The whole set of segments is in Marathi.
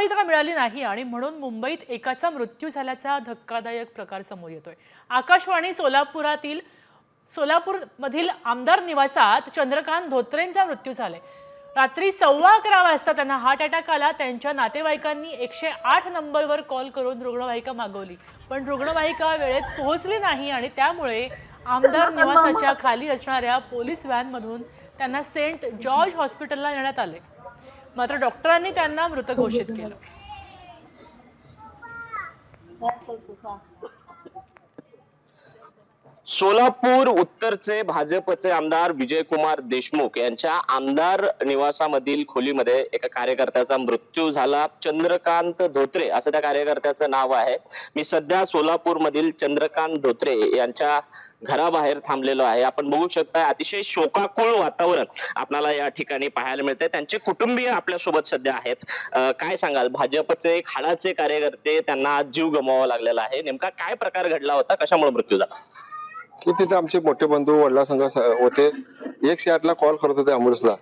रुग्णवाहिका मिळाली नाही? आणि म्हणून मुंबईत एकाचा मृत्यू झाल्याचा धक्कादायक प्रकार समोर येतोय. आकाशवाणी सोलापुरातील सोलापूरमधील आमदार निवासात चंद्रकांत धोत्रेंचा मृत्यू झालाय. रात्री सव्वा अकरा वाजता त्यांना हार्ट अटॅक आला. त्यांच्या नातेवाईकांनी एकशे आठ नंबरवर कॉल करून रुग्णवाहिका मागवली. पण रुग्णवाहिका वेळेत पोहोचली नाही आणि त्यामुळे आमदार निवासाच्या खाली असणाऱ्या पोलीस व्हॅनमधून त्यांना सेंट जॉर्ज हॉस्पिटलला नेण्यात आले मात्र डॉक्टरांनी त्यांना मृत घोषित केलं. सोलापूर उत्तरचे भाजपचे आमदार विजयकुमार देशमुख यांच्या आमदार निवासामधील खोलीमध्ये एका कार्यकर्त्याचा मृत्यू झाला. चंद्रकांत धोत्रे असं त्या कार्यकर्त्याचं नाव आहे. मी सध्या सोलापूर मधील चंद्रकांत धोत्रे यांच्या घराबाहेर थांबलेलो आहे. आपण बघू शकता अतिशय शोकाकुळ वातावरण आपल्याला या ठिकाणी पाहायला मिळते त्यांचे कुटुंबीय आपल्यासोबत सध्या आहेत. काय सांगाल? भाजपचे खाडाचे हाडाचे कार्यकर्ते त्यांना जीव गमवावा लागलेला आहे. नेमका काय प्रकार घडला होता? कशामुळे मृत्यू झाला? की तिथे आमचे मोठे बंधू वडला संघ होते. एकशे आठला कॉल करत होते अँब्युलन्सला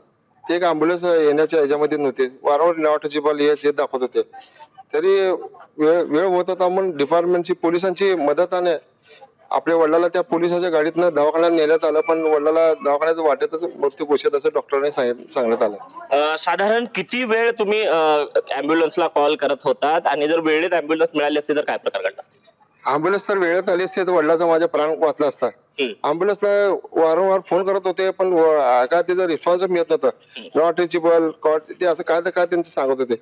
ते एक अँब्युलन्स येण्याच्या याच्यामध्ये नव्हते. वारंवार नॉटची येस येत दाखवत होते. तरी वेळ वेळ होत होता म्हणून डिपार्टमेंटची पोलिसांची मदताने आपल्या वडिलाला त्या पोलिसाच्या गाडीतनं दवाखान्यात नेण्यात आलं. पण वडिलाला दवाखान्यात वाटेतच मृत्यू घोषित असं डॉक्टरांनी सांगण्यात आलं. साधारण किती वेळ तुम्ही अँब्युलन्सला कॉल करत होतात? आणि जर वेळेत अँब्युलन्स मिळाली असते तर काय प्रकार घडला अँब्युलन्स तर वेळेत आली असते तर वडिलाचा माझा प्राण वाचला असता. अँब्युलन्सला वारंवार फोन करत होते पण काय त्याचा रिस्पॉन्स मिळत नव्हता. नॉट रिचेबल कॉट ते असं काय तर काय त्यांचं सांगत होते.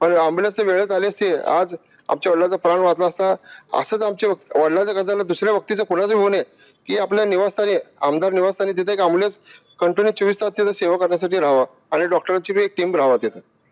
पण अँब्युलन्स तर वेळेत आली असते आज आमच्या वडिलाचा प्राण वाचला असता असंच आमच्या वडिलाच्या गजाला दुसऱ्या व्यक्तीचं कुणाचं होऊ नये की आपल्या निवासस्थानी आमदार निवासस्थानी तिथे एक अँब्युलन्स कंटिन्यू चोवीस तास तिथं सेवा करण्यासाठी राहावा आणि डॉक्टरांची एक टीम राहावा तिथं.